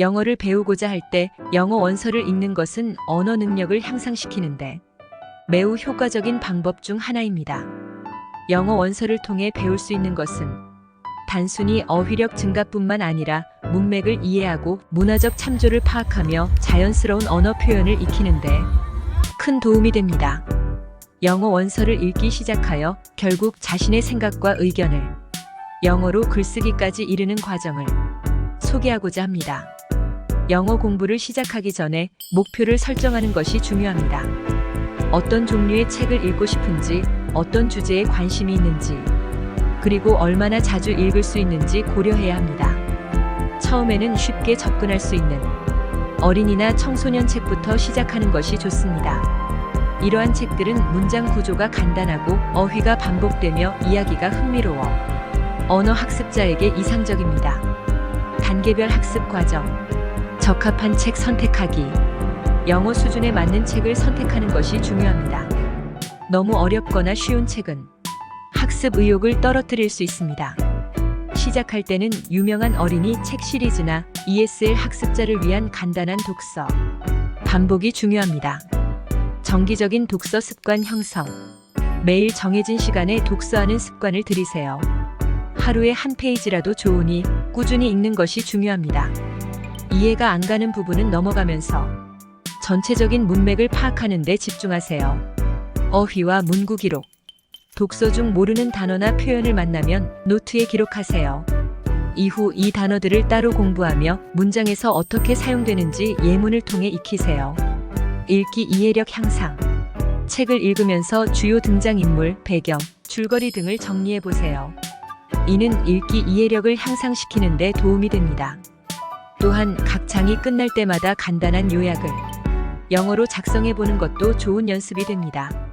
영어를 배우고자 할 때 영어 원서를 읽는 것은 언어 능력을 향상시키는데 매우 효과적인 방법 중 하나입니다. 영어 원서를 통해 배울 수 있는 것은 단순히 어휘력 증가뿐만 아니라 문맥을 이해하고 문화적 참조를 파악하며 자연스러운 언어 표현을 익히는데 큰 도움이 됩니다. 영어 원서를 읽기 시작하여 결국 자신의 생각과 의견을 영어로 글쓰기까지 이르는 과정을 소개하고자 합니다. 영어 공부를 시작하기 전에 목표를 설정하는 것이 중요합니다. 어떤 종류의 책을 읽고 싶은지, 어떤 주제에 관심이 있는지, 그리고 얼마나 자주 읽을 수 있는지 고려해야 합니다. 처음에는 쉽게 접근할 수 있는 어린이나 청소년 책부터 시작하는 것이 좋습니다. 이러한 책들은 문장 구조가 간단하고 어휘가 반복되며 이야기가 흥미로워 언어 학습자에게 이상적입니다. 단계별 학습 과정, 적합한 책 선택하기, 영어 수준에 맞는 책을 선택하는 것이 중요합니다. 너무 어렵거나 쉬운 책은 학습 의욕을 떨어뜨릴 수 있습니다. 시작할 때는 유명한 어린이 책 시리즈나 ESL 학습자를 위한 간단한 독서, 반복이 중요합니다. 정기적인 독서 습관 형성. 매일 정해진 시간에 독서하는 습관을 들이세요. 하루에 한 페이지라도 좋으니 꾸준히 읽는 것이 중요합니다. 이해가 안 가는 부분은 넘어가면서 전체적인 문맥을 파악하는 데 집중하세요. 어휘와 문구 기록. 독서 중 모르는 단어나 표현을 만나면 노트에 기록하세요. 이후 이 단어들을 따로 공부하며 문장에서 어떻게 사용되는지 예문을 통해 익히세요. 읽기 이해력 향상. 책을 읽으면서 주요 등장인물, 배경, 줄거리 등을 정리해 보세요. 이는 읽기 이해력을 향상시키는 데 도움이 됩니다. 또한 각 장이 끝날 때마다 간단한 요약을 영어로 작성해 보는 것도 좋은 연습이 됩니다.